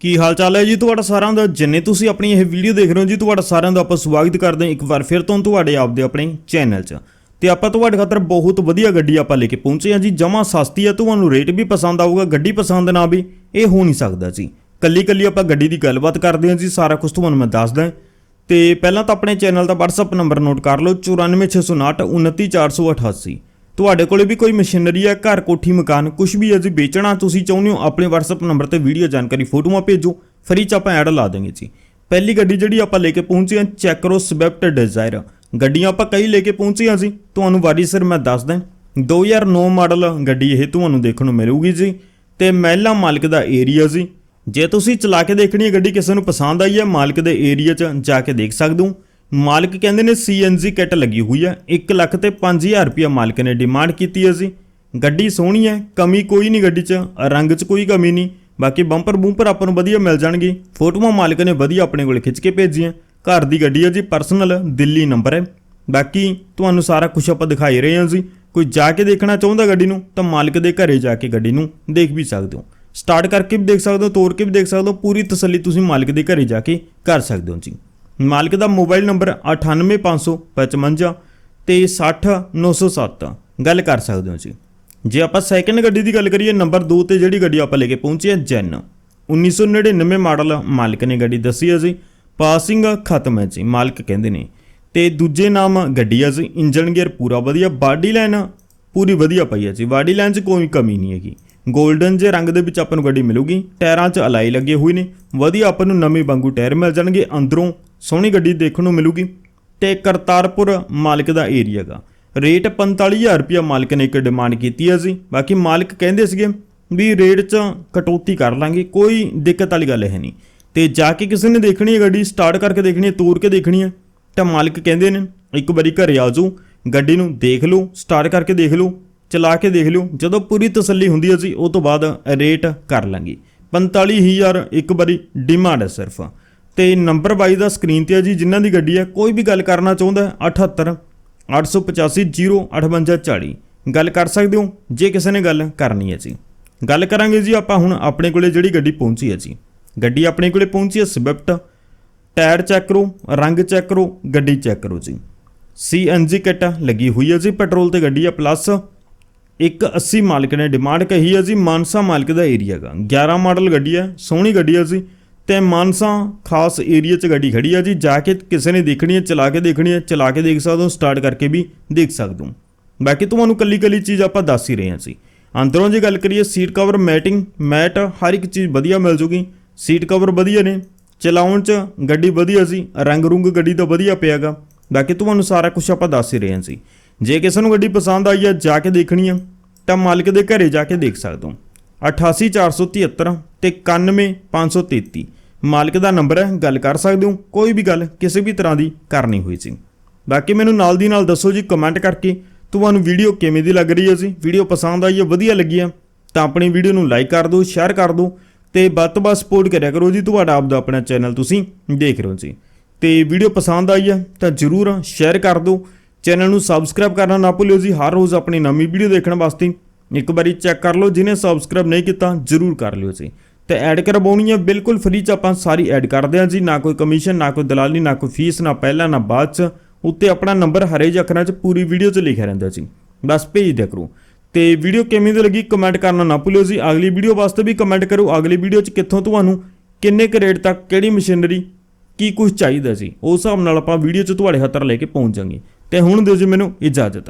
ਕੀ ਹਾਲ ਚਾਲ ਹੈ ਜੀ ਤੁਹਾਡਾ ਸਾਰਿਆਂ ਦਾ? ਜਿੰਨੇ ਤੁਸੀਂ ਆਪਣੀ ਇਹ ਵੀਡੀਓ ਦੇਖ ਰਹੇ ਹੋ ਜੀ, ਤੁਹਾਡਾ ਸਾਰਿਆਂ ਦਾ ਆਪਾਂ ਸਵਾਗਤ ਕਰਦੇ ਹਾਂ ਇੱਕ ਵਾਰ ਫਿਰ ਤੋਂ ਤੁਹਾਡੇ ਆਪਦੇ ਆਪਣੇ ਚੈਨਲ 'ਚ। ਤੇ ਆਪਾਂ ਤੁਹਾਡੇ ਖਾਤਰ ਬਹੁਤ ਵਧੀਆ ਗੱਡੀ ਆਪਾਂ ਲੈ ਕੇ ਪਹੁੰਚੇ ਹਾਂ ਜੀ। ਜਮਾ ਸਸਤੀ ਆ, ਤੁਹਾਨੂੰ ਰੇਟ ਵੀ ਪਸੰਦ ਆਊਗਾ, ਗੱਡੀ ਪਸੰਦ ਨਾ ਵੀ, ਇਹ ਹੋ ਨਹੀਂ ਸਕਦਾ ਜੀ। ਕੱਲੀ ਕੱਲੀ ਆਪਾਂ ਗੱਡੀ ਦੀ ਗੱਲਬਾਤ ਕਰਦੇ ਹਾਂ ਜੀ, ਸਾਰਾ ਕੁਝ ਤੁਹਾਨੂੰ ਮੈਂ ਦੱਸਦਾ ਤੇ ਪਹਿਲਾਂ ਤਾਂ ਆਪਣੇ ਚੈਨਲ ਦਾ WhatsApp ਨੰਬਰ ਨੋਟ ਕਰ ਲਓ 94659 29488 ਤੁਹਾਡੇ ਕੋਲੇ ਵੀ ਕੋਈ ਮਸ਼ੀਨਰੀ ਹੈ, ਘਰ, ਕੋਠੀ, ਮਕਾਨ ਕੁਝ ਵੀ ਹੈ ਜੀ ਵੇਚਣਾ, ਤੁਸੀਂ ਚਾਹੁੰਦੇ ਹੋ, ਆਪਣੇ WhatsApp ਨੰਬਰ ਤੇ ਵੀਡੀਓ ਜਾਣਕਾਰੀ, ਫੋਟੋਆਂ ਭੇਜੋ, ਫਰੀ ਚ ਆਪਾਂ ਐਡ ਲਾ ਦਾਂਗੇ ਜੀ। ਪਹਿਲੀ ਗੱਡੀ ਜਿਹੜੀ ਆਪਾਂ ਲੈ ਕੇ ਪਹੁੰਚੇ ਹਾਂ ਚੈੱਕ ਕਰੋ ਸਵਿਫਟ ਡਿਜ਼ਾਇਰ ਗੱਡੀਆਂ ਆਪਾਂ ਕਈ ਲੈ ਕੇ ਪਹੁੰਚੇ ਹਾਂ ਜੀ, ਤੁਹਾਨੂੰ ਵਾਰੀ ਸਿਰ ਮੈਂ ਦੱਸਦਾ 2009 ਮਾਡਲ ਗੱਡੀ ਇਹ ਤੁਹਾਨੂੰ ਦੇਖਣ ਨੂੰ ਮਿਲੂਗੀ ਜੀ, ਤੇ ਮਹਿਲਾ ਮਾਲਕ ਦਾ ਏਰੀਆ ਜੀ। ਜੇ ਤੁਸੀਂ ਚਲਾ ਕੇ ਦੇਖਣੀ ਹੈ ਗੱਡੀ, ਕਿਸੇ ਨੂੰ ਪਸੰਦ ਆਈ ਹੈ, ਮਾਲਕ ਦੇ ਏਰੀਆ 'ਚ ਜਾ ਕੇ ਦੇਖ ਸਕਦੇ ਹੋ। ਮਾਲਕ ਕਹਿੰਦੇ ਨੇ ਸੀਐਨਜੀ ਕਿੱਟ ਲੱਗੀ ਹੋਈ ਹੈ 1 ਲੱਖ ਤੇ 5000 ਰੁਪਇਆ ਮਾਲਕ ਨੇ ਡਿਮਾਂਡ ਕੀਤੀ ਹੈ ਜੀ। ਗੱਡੀ ਸੋਹਣੀ ਹੈ ਕਮੀ ਕੋਈ ਨਹੀਂ ਗੱਡੀ 'ਚ, ਰੰਗ 'ਚ ਕੋਈ ਕਮੀ ਨਹੀਂ। ਬਾਕੀ ਬੰਪਰ ਬੂੰਪਰ ਆਪਾਂ ਨੂੰ ਵਧੀਆ ਮਿਲ ਜਾਣਗੇ। ਫੋਟੋਆਂ ਮਾਲਕ ਨੇ ਵਧੀਆ ਆਪਣੇ ਕੋਲ ਖਿੱਚ ਕੇ ਭੇਜੀਆਂ। ਘਰ ਦੀ ਗੱਡੀ ਹੈ ਜੀ ਪਰਸਨਲ ਦਿੱਲੀ ਨੰਬਰ ਹੈ। ਬਾਕੀ ਤੁਹਾਨੂੰ ਸਾਰਾ ਕੁਝ ਆਪਾਂ ਦਿਖਾਈ ਰਹੇ ਹਾਂ ਜੀ। ਕੋਈ ਜਾ ਕੇ ਦੇਖਣਾ ਚਾਹੁੰਦਾ ਗੱਡੀ ਨੂੰ, ਤਾਂ ਮਾਲਕ ਦੇ ਘਰੇ ਜਾ ਕੇ ਗੱਡੀ ਨੂੰ ਦੇਖ ਵੀ ਸਕਦੇ ਹੋ। ਸਟਾਰਟ ਕਰਕੇ ਵੀ ਦੇਖ ਸਕਦੇ ਹੋ ਤੋੜ ਕੇ ਵੀ ਦੇਖ ਸਕਦੇ ਹੋ। ਪੂਰੀ ਤਸੱਲੀ ਤੁਸੀਂ ਮਾਲਕ ਦੇ ਘਰੇ ਜਾ ਕੇ ਕਰ ਸਕਦੇ ਹੋ ਜੀ। ਮਾਲਕ ਦਾ ਮੋਬਾਈਲ ਨੰਬਰ 98555 ਤੇ 60907 ਗੱਲ ਕਰ ਸਕਦੇ ਹੋ ਜੀ। ਜੇ ਆਪਾਂ ਸੈਕਿੰਡ ਗੱਡੀ ਦੀ ਗੱਲ ਕਰੀਏ, ਨੰਬਰ 2 ਤੇ ਜਿਹੜੀ ਗੱਡੀ ਆਪਾਂ ਲੈ ਕੇ ਪਹੁੰਚੇ ਹਾਂ, ਜੈਨ। 1999 ਮਾਡਲ ਮਾਲਕ ਨੇ ਗੱਡੀ ਦੱਸੀ ਹੈ ਜੀ। ਪਾਸਿੰਗ ਖਤਮ ਹੈ ਜੀ, ਮਾਲਕ ਕਹਿੰਦੇ ਨੇ। ਤੇ ਦੂਜੇ ਨਾਮ ਗੱਡੀ ਹੈ ਜੀ ਇੰਜਨ ਗੇਅਰ ਪੂਰਾ ਵਧੀਆ, ਬਾਡੀ ਲਾਈਨ ਪੂਰੀ ਵਧੀਆ ਪਈ ਹੈ ਜੀ। ਬਾਡੀ ਲਾਈਨ 'ਚ ਕੋਈ ਕਮੀ ਨਹੀਂ ਹੈਗੀ। 골ਡਨ ਜੇ ਰੰਗ ਦੇ ਵਿੱਚ ਆਪਾਂ ਨੂੰ ਗੱਡੀ ਮਿਲੂਗੀ, ਟਾਇਰਾਂ 'ਚ ਅਲਾਈ ਲੱਗੇ ਹੋਏ ਨੇ। ਵਧੀਆ ਆਪਾਂ ਨੂੰ ਨਵੇਂ ਵਾਂਗੂ ਟਾਇਰ ਮਿਲ ਜਾਣਗੇ, ਅੰਦਰੋਂ ਸੋਹਣੀ ਗੱਡੀ ਦੇਖਣ ਨੂੰ ਮਿਲੂਗੀ ਤੇ ਕਰਤਾਰਪੁਰ ਮਾਲਕ ਦਾ ਏਰੀਆ ਗਾ ਰੇਟ 45000 ਰੁਪਇਆ ਮਾਲਕ ਨੇ ਇੱਕ ਡਿਮਾਂਡ ਕੀਤੀ ਹੈ ਜੀ। ਬਾਕੀ ਮਾਲਕ ਕਹਿੰਦੇ ਸੀਗੇ ਵੀ ਰੇਟ 'ਚ ਕਟੌਤੀ ਕਰ ਲਾਂਗੇ, ਕੋਈ ਦਿੱਕਤ ਵਾਲੀ ਗੱਲ ਹੈ ਨਹੀਂ। ਤੇ ਜਾ ਕੇ ਕਿਸੇ ਨੇ ਦੇਖਣੀ ਹੈ ਗੱਡੀ ਸਟਾਰਟ ਕਰਕੇ ਦੇਖਣੀ ਹੈ, ਤੋਰ ਕੇ ਦੇਖਣੀ ਹੈ, ਤਾਂ ਮਾਲਕ ਕਹਿੰਦੇ ਨੇ, ਇੱਕ ਵਾਰੀ ਘਰੇ ਆ ਜਾਓ, ਗੱਡੀ ਨੂੰ ਦੇਖ ਲਓ ਸਟਾਰਟ ਕਰਕੇ ਦੇਖ ਲਓ, ਚਲਾ ਕੇ ਦੇਖ ਲਿਓ, ਜਦੋਂ ਪੂਰੀ ਤਸੱਲੀ ਹੁੰਦੀ ਹੈ ਜੀ, ਉਹ ਤੋਂ ਬਾਅਦ ਰੇਟ ਕਰ ਲਾਂਗੇ। 45000 ਇੱਕ ਵਾਰੀ ਡਿਮਾਂਡ ਹੈ ਸਿਰਫ। ਤੇ ਨੰਬਰ 22 ਦਾ ਸਕਰੀਨ ਤੇ ਹੈ ਜੀ, ਜਿਨ੍ਹਾਂ ਦੀ ਗੱਡੀ ਹੈ ਕੋਈ ਵੀ ਗੱਲ ਕਰਨਾ ਚਾਹੁੰਦਾ ਹੈ 78 885 05840 ਗੱਲ ਕਰ ਸਕਦੇ ਹੋ? ਜੇ ਕਿਸੇ ਨੇ ਗੱਲ ਕਰਨੀ ਹੈ ਜੀ। ਗੱਲ ਕਰਾਂਗੇ ਜੀ ਆਪਾਂ ਹੁਣ ਆਪਣੇ ਕੋਲੇ ਜਿਹੜੀ ਗੱਡੀ ਪਹੁੰਚੀ ਹੈ ਜੀ। ਗੱਡੀ ਆਪਣੇ ਕੋਲੇ ਪਹੁੰਚੀ ਹੈ ਸਵਿਫਟ। ਟਾਇਰ ਚੈੱਕ ਕਰੋ, ਰੰਗ ਚੈੱਕ ਕਰੋ, ਗੱਡੀ ਚੈੱਕ ਕਰੋ ਜੀ। ਸੀਐਨਜੀ ਕਿੱਟ ਲੱਗੀ ਹੋਈ ਹੈ ਜੀ, ਪੈਟਰੋਲ ਤੇ ਗੱਡੀ ਹੈ ਪਲੱਸ। 180 ਮਾਲਕ ਨੇ ਡਿਮਾਂਡ ਕਹੀ ਹੈ ਜੀ, ਮਾਨਸਾ ਮਾਲਕ ਦਾ ਏਰੀਆ ਗਾ 11 ਮਾਡਲ ਗੱਡੀ ਹੈ, ਸੋਹਣੀ ਗੱਡੀ ਹੈ ਜੀ। ਤੇ ਮਾਨਸਾ ਖਾਸ ਏਰੀਆ 'ਚ ਗੱਡੀ ਖੜੀ ਆ ਜੀ, ਜਾ ਕੇ ਕਿਸੇ ਨੇ ਦੇਖਣੀ ਹੈ, ਚਲਾ ਕੇ ਦੇਖਣੀ ਹੈ, ਚਲਾ ਕੇ ਦੇਖ ਸਕਦੇ ਹੋ ਸਟਾਰਟ ਕਰਕੇ ਵੀ ਦੇਖ ਸਕਦੇ ਹੋ। ਬਾਕੀ ਤੁਹਾਨੂੰ ਕੱਲੀ ਕੱਲੀ ਚੀਜ਼ ਆਪਾਂ ਦੱਸ ਹੀ ਰਹੇ ਹਾਂ ਸੀ ਅੰਦਰੋਂ ਜੇ ਗੱਲ ਕਰੀਏ ਸੀਟ ਕਵਰ ਮੈਟਿੰਗ ਮੈਟ ਹਰ ਇੱਕ ਚੀਜ਼ ਵਧੀਆ ਮਿਲ ਜੂਗੀ। ਸੀਟ ਕਵਰ ਵਧੀਆ ਨੇ, ਚਲਾਉਣ 'ਚ ਗੱਡੀ ਵਧੀਆ ਸੀ, ਰੰਗ ਰੁੰਗ ਗੱਡੀ ਦਾ ਵਧੀਆ ਪਿਆਗਾ। ਬਾਕੀ ਤੁਹਾਨੂੰ ਸਾਰਾ ਕੁਝ ਆਪਾਂ ਦੱਸ ਹੀ ਰਹੇ ਹਾਂ ਸੀ ਜੇ ਕਿਸੇ ਨੂੰ ਗੱਡੀ ਪਸੰਦ ਆਈ ਹੈ, ਜਾ ਕੇ ਦੇਖਣੀ ਹੈ, ਤਾਂ ਮਾਲਕ ਦੇ ਘਰੇ ਜਾ ਕੇ ਦੇਖ ਸਕਦੇ ਹੋ। 88473 ਤੇ 91533 ਮਾਲਕ ਦਾ ਨੰਬਰ ਹੈ, ਗੱਲ ਕਰ ਸਕਦੇ ਹੋ। ਕੋਈ ਵੀ ਗੱਲ ਕਿਸੇ ਵੀ ਤਰ੍ਹਾਂ ਦੀ ਕਰਨੀ ਹੋਈ ਸੀ। ਬਾਕੀ ਮੈਨੂੰ ਨਾਲ ਦੀ ਨਾਲ ਦੱਸੋ ਜੀ ਕਮੈਂਟ ਕਰਕੇ ਤੁਹਾਨੂੰ ਵੀਡੀਓ ਕਿਵੇਂ ਦੀ ਲੱਗ ਰਹੀ ਹੈ ਜੀ। ਵੀਡੀਓ ਪਸੰਦ ਆਈ ਹੈ, ਵਧੀਆ ਲੱਗੀ ਹੈ, ਤਾਂ ਆਪਣੀ ਵੀਡੀਓ ਨੂੰ ਲਾਈਕ ਕਰ ਦਿਓ ਸ਼ੇਅਰ ਕਰ ਦਿਓ ਤੇ ਵੱਧ ਤੋਂ ਵੱਧ ਸਪੋਰਟ ਕਰਿਆ ਕਰੋ ਜੀ। ਤੁਹਾਡਾ ਆਪਦਾ ਆਪਣਾ ਚੈਨਲ ਤੁਸੀਂ ਦੇਖ ਰਹੇ ਹੋ ਜੀ। ਤੇ ਵੀਡੀਓ ਪਸੰਦ ਆਈ ਹੈ ਤਾਂ ਜਰੂਰ ਸ਼ੇਅਰ ਕਰ ਦਿਓ। ਚੈਨਲ ਨੂੰ ਸਬਸਕ੍ਰਾਈਬ ਕਰਨਾ ਨਾ ਭੁੱਲਿਓ ਜੀ। ਹਰ ਰੋਜ਼ ਆਪਣੀ ਨਵੀਂ ਵੀਡੀਓ ਦੇਖਣ ਵਾਸਤੇ ਇੱਕ ਵਾਰੀ ਚੈੱਕ ਕਰ ਲਓ। ਜਿਹਨੇ ਸਬਸਕ੍ਰਾਈਬ ਨਹੀਂ ਕੀਤਾ, ਜਰੂਰ ਕਰ ਲਿਓ ਜੀ। ਤੇ ਐਡ ਕਰਵਾਉਣੀ ਹੈ ਬਿਲਕੁਲ ਫ੍ਰੀ ਚ ਆਪਾਂ ਸਾਰੀ ਐਡ ਕਰਦੇ ਹਾਂ ਜੀ। ਨਾ ਕੋਈ ਕਮਿਸ਼ਨ ਨਾ ਕੋਈ ਦਲਾਲੀ, ਨਾ ਕੋਈ ਫੀਸ ਨਾ ਪਹਿਲਾਂ, ਨਾ ਬਾਅਦ ਚ। ਉੱਤੇ ਆਪਣਾ ਨੰਬਰ ਹਰੇ ਅੱਖਰਾਂ ਚ ਪੂਰੀ ਵੀਡੀਓ ਚ ਲਿਖਿਆ ਰਹਿੰਦਾ ਜੀ। ਬਸ ਭੇਜ ਦਿਆ ਕਰੋ। ਤੇ ਵੀਡੀਓ ਕਿਵੇਂ ਦੀ ਲੱਗੀ ਕਮੈਂਟ ਕਰਨਾ ਨਾ ਭੁੱਲਿਓ ਜੀ। ਅਗਲੀ ਵੀਡੀਓ ਵਾਸਤੇ ਵੀ ਕਮੈਂਟ ਕਰੋ। ਅਗਲੀ ਵੀਡੀਓ ਚ ਕਿੱਥੋਂ ਤੁਹਾਨੂੰ ਕਿੰਨੇ ਕੁ ਰੇਟ ਤੱਕ ਕਿਹੜੀ ਮਸ਼ੀਨਰੀ ਕੀ ਕੁਝ ਚਾਹੀਦਾ ਸੀ ਉਸ ਹਿਸਾਬ ਨਾਲ ਆਪਾਂ ਵੀਡੀਓ ਚ ਤੁਹਾਡੇ ਹੱਥਰ ਲੈ ਕੇ ਪਹੁੰਚ ਜਾਾਂਗੇ। ਤੇ ਹੁਣ ਦਿਓ ਜੀ ਮੈਨੂੰ ਇਜਾਜ਼ਤ